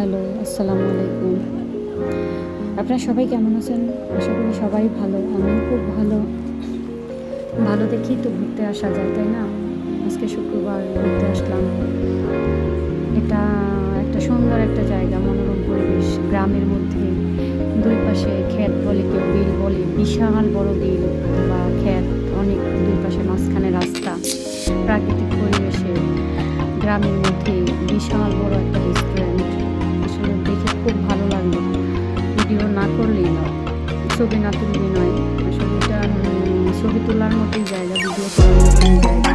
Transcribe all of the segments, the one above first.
Hello, আসসালামু আলাইকুম। আপনারা সবাই কেমন আছেন? আশা করি সবাই ভালো আমি খুব ভালো। ভালো দেখি তো ঘুরতে আসা যায়, তাই না? আজকে শুক্রবার, ঘুরতে আসলাম। এটা একটা সুন্দর একটা জায়গা, মনোরম পরিবেশ, গ্রামের মধ্যে। দুই পাশে ক্ষেত বলে কেউ বিল বলে, বিশাল বড় বিল বা ক্ষেত, অনেক দুই পাশে মাঝখানে রাস্তা। প্রাকৃতিক পরিবেশে গ্রামের মধ্যে বিশাল বড় একটা রেস্টুরেন্ট করলেই নয়। ছবি না তুললেই নয়। আসলে ছবি তোলার মতোই জায়গা, ভিডিও করার মতোই জায়গা।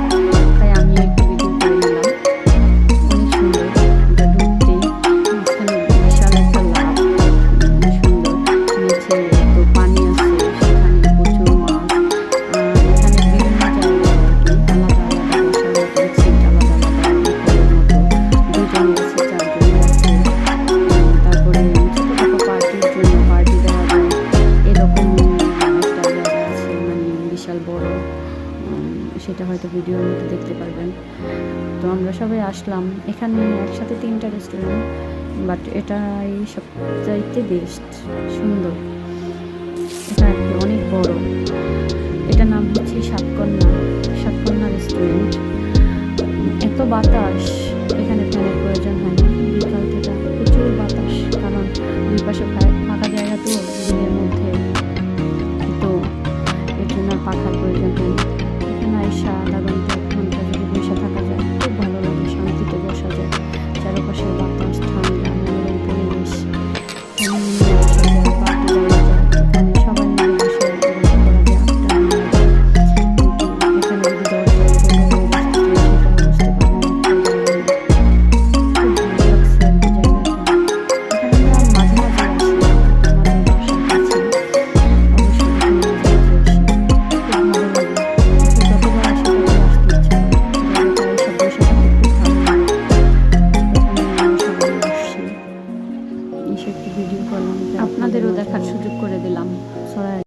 সেটা হয়তো ভিডিওর মধ্যে দেখতে পারবেন। তো আমরা সবাই আসলাম। এখানে একসাথে তিনটা রেস্টুরেন্ট বাট এটাই সবচাইতে বেস্ট সুন্দর। এটা আর কি অনেক বড়। এটার নাম হচ্ছে সাতকন্যা সাতকন্যা রেস্টুরেন্ট এত বাতাস, এখানে ফ্যানের প্রয়োজন হয় না। বিকাল থেকে প্রচুর বাতাস, কারণ দুই পাশে ফাঁকা জায়গা তো দিনের মধ্যে। তো এর জন্য পাখার প্রয়োজন একটি ভিডিও করলাম আপনাদেরও দেখার সুযোগ করে দিলাম।